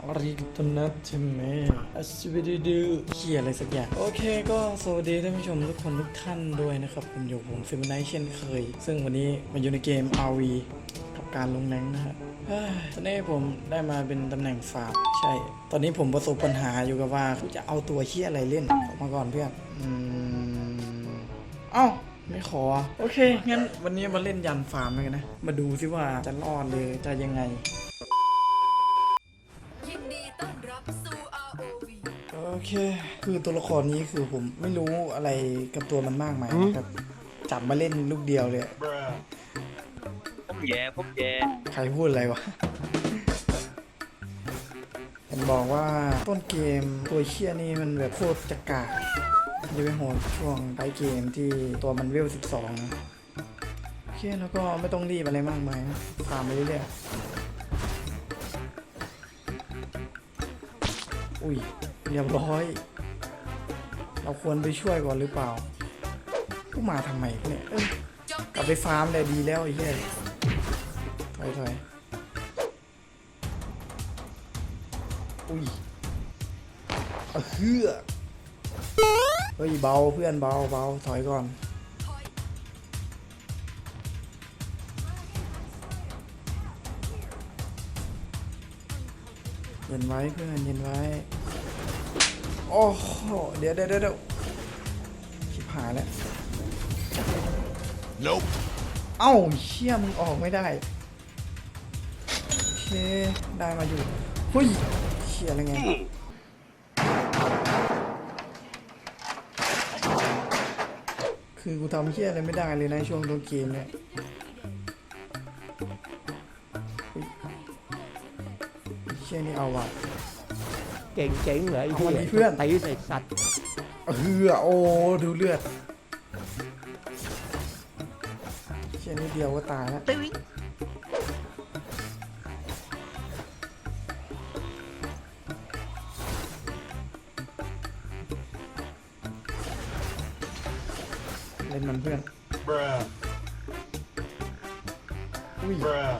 อะไรกันนะใช่ไหมอัสวิดีดูเขียอะไรสักอย่าง โอเคก็สวัสดีท่านผู้ชมทุกคนทุกท่านด้วยนะครับ ผมอยู่ผมฟิมไนเช่นเคย ซึ่งวันนี้มาอยู่ในเกม RV กับการลงแรงนะฮะตอนนี้ผมได้มาเป็นตำแหน่งฟาร์มใช่ ตอนนี้ผมประสบปัญหาอยู่กับว่าจะเอาตัวเฮียอะไรเล่นออกมาก่อนเพื่อนอืมเอ้าไม่ขอ โอเค งั้นวันนี้มาเล่นยันฟาร์มกันนะ มาดูซิว่าจะรอดเลยจะยังไง ยินดีต้อนรับสู่ ROV โอเค คือตัวละครนี้คือผมไม่รู้อะไรกับตัวมันมากมายนะครับจับมาเล่นลูกเดียวเลย ผมแย่ผมแย่ใครพูดอะไรวะเห็นบอกว่าต้นเกมตัวเชี่ยนี่มันแบบโคตรจะกากจะไปโหดช่วงท้ายเกมที่ตัวมันเวล 12นะโอเคแล้วก็ไม่ต้องรีบอะไรมากมายนะฟาร์มไปเรื่อยๆ อุ้ยเรียบร้อย เราควรไปช่วยก่อนหรือเปล่ากูมาทำไมเนี่ยเอ้ยกลับไปฟาร์มเลยดีแล้วไอ้เหี้ยถอยถอยอุ้ยเอาเฮือเฮ้ยเบาเพื่อนเบาเบาถอยก่อน เย็นไว้เพื่อนเย็นไว้ โอ้โหเดี๋ยวเดี๋ยวเดี๋ยวเดี๋ยวชิบหายแล้ว Nope เอ้าเชี่ยมึงออกไม่ได้ โอเค ได้มาอยู่เฮ้ยเชี่ยอะไรไงคือกูทำเชี่ยอะไรไม่ได้เลยในะช่วงต้นเกมเนี่ย เชี่ยนี่เอาว่ะ เก่งเจ๋งเลยไอ้เอามาดิหี้ยเพื่อนตีใส่สัตว์เฮือโอ้ดูเลือดเชี่ยนี่เดียวก็ตายแล้วเล่นมันเพื่อน Bruh, อุ้ย bruh,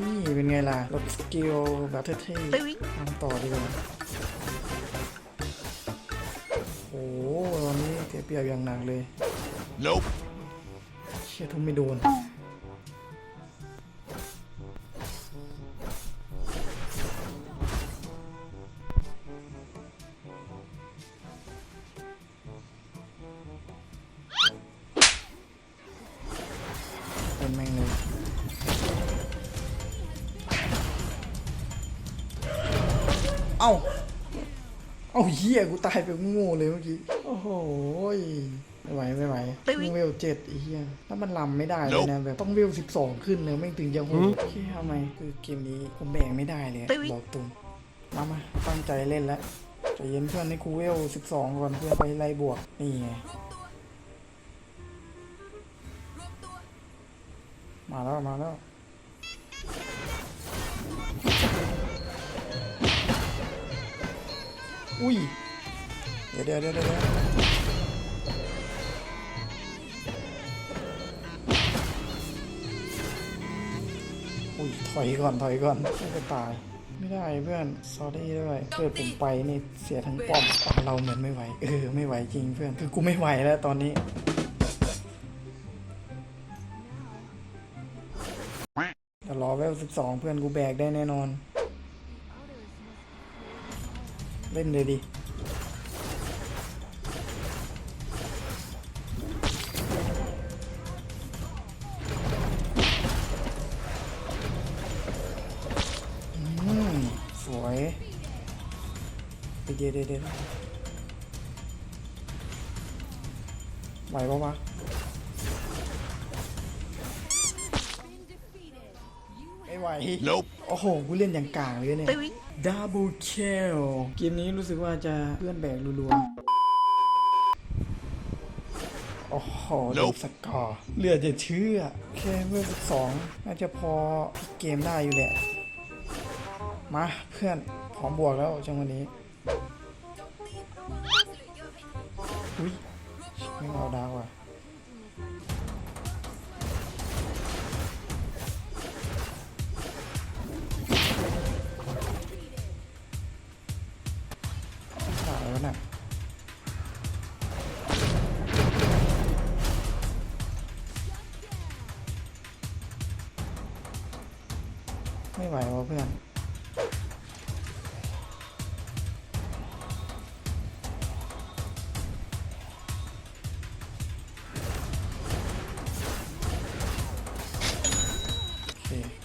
นี่เป็นไงล่ะลดสกิลแบบเท่ๆทำต่อดีกว่าโอ้โหตอนนี้เสียเปรียบอย่างหนักเลย Nope เชี่ยทุ่มไม่โดนเป็น เอ้า เอ้าเหี้ยกูตายไปโง่เลยเมื่อกี้ โอ้โหยไม่ไหวไม่ไหวมึงเวลเจ็ดไอ้เหี้ยแล้วมันลำไม่ได้เลยนะแบบต้องเวลสิบสองขึ้นเลยไม่งถึงจะโหดโอเคทำไมคือเกมนี้ผมแบ่งไม่ได้เลยอะบอกตรงมามาตั้งใจเล่นแล้วใจเย็นเพื่อนให้กูเวลสิบสองก่อนเพื่อไปไล่บวกนี่ไงรวมตัวมาแล้วมาแล้ว อุ้ย เดี๋ยวเดี๋ยวเดี๋ยวเดี๋ยวอุ้ย ถอยก่อน ถอยก่อนไม่จะตาย ไม่ได้เพื่อนซอรี่ด้วยเกิดผมไปนี่เสียทั้งป้อมเราเหมือนไม่ไหว เออ ไม่ไหวจริงเพื่อน คือกูไม่ไหวแล้วตอนนี้เดี๋ยวรอเวลสิบสองเพื่อนกูแบกได้แน่นอน เล่นเลยดิอืมสวยเดี๋ยวเดี๋ยวเดี๋ยวเดี๋ยวไหวปะวะไม่ไหว Nope โอ้โหกูเล่นอย่างกลางเลยเนี่ย ดับเบิลเคลเกมนี้รู้สึกว่าจะเพื่อนแบกรัวๆ โอ้โหดู Nope สกอร์เหลือจะเชื่อ แค่เมื่อสองน่าจะพอพลิกเกมได้อยู่แหละ มาเพื่อนพร้อมบวกแล้วจังวันนี้ อุ้ยไม่เอาดาวอะ่ะไม่ไหววะเพื่อน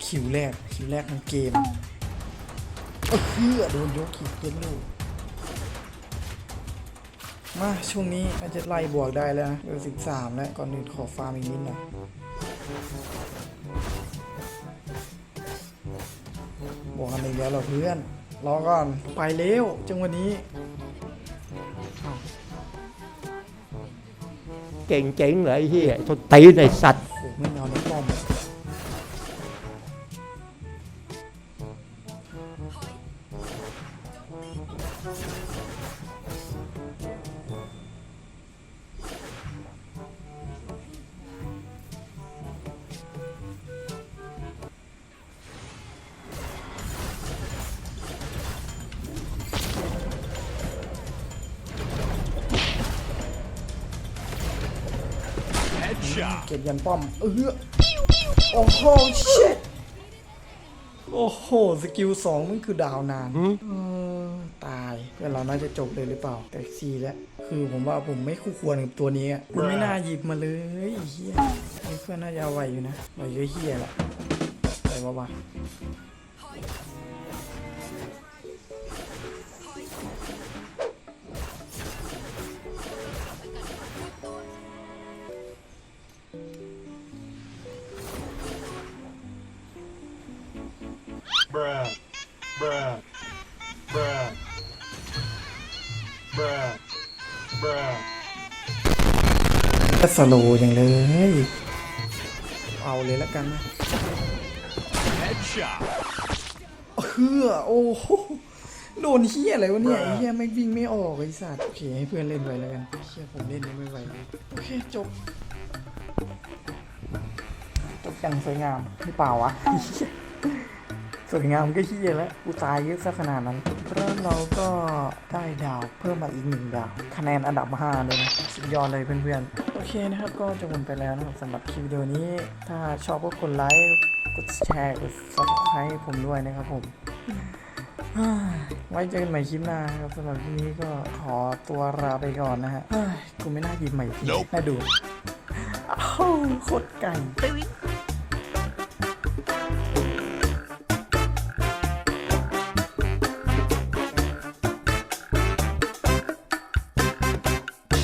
คิวแรก คิวแรกของเกมเพื่อโดนยกขีดเพื่อนลย มาช่วงนี้อาจจะไล่บวกได้แล้วนะเบอร์สิบสามแล้วก่อนอื่นขอฟาร์มอีกนิดหน่อยบวกกันอีกแล้วเหรอเพื่อน รอก่อนไปเร็วจังวันนี้ เก่งเจ๋งเลยไอ้เฮียทนตีนสัตว์ เก็บยันป้อมเออโอ้โหชิตโอ้โห สกิลสองมันคือดาวนานเออตายเพื่อนเราน่าจะจบเลยหรือเปล่า แต่ซีแล้ว คือผมว่าผมไม่คู่ควรกับตัวนี้อะคุณไม่น่าหยิบมาเลยไอ้เฮียไอ้เพื่อนน่าจะเอาไหวอยู่นะไหวเยอะเฮียแหละไปวะ ก็สโลว์อย่างเลย เอาเลยแล้วกันนะเฮือโอ้โหโดนเฮียอะไรวะเนี่ยไอ้เฮียไม่วิ่งไม่ออกไอ้สัตว์โอเคให้เพื่อนเล่นไปแล้วกันเฮียผมเล่นไม่ไหวโอเคจบจบอย่างสวยงามหรือเปล่าวะ สวยงามก็เฮียแล้วกูตายเยอะซะขนาดนั้นแล้วเราก็ได้ดาวเพิ่มมาอีกหนึ่งดาว คะแนนอันดับ5เลยนะสุดยอดเลยเพื่อนๆ โอเคนะครับ ก็จะวนไปแล้วนะครับสำหรับคลิปวิดีโอนี้ ถ้าชอบก็กดไลค์ กดแชร์ กด subscribe ให้ผมด้วยนะครับผม ไว้เจอกันใหม่คลิปหน้าครับสำหรับคลิปนี้ก็ขอตัวลาไปก่อนนะฮะเฮ้ยกูไม่น่าหยิบใหม่ที Nope น่าดูอ้าวโคตรไก่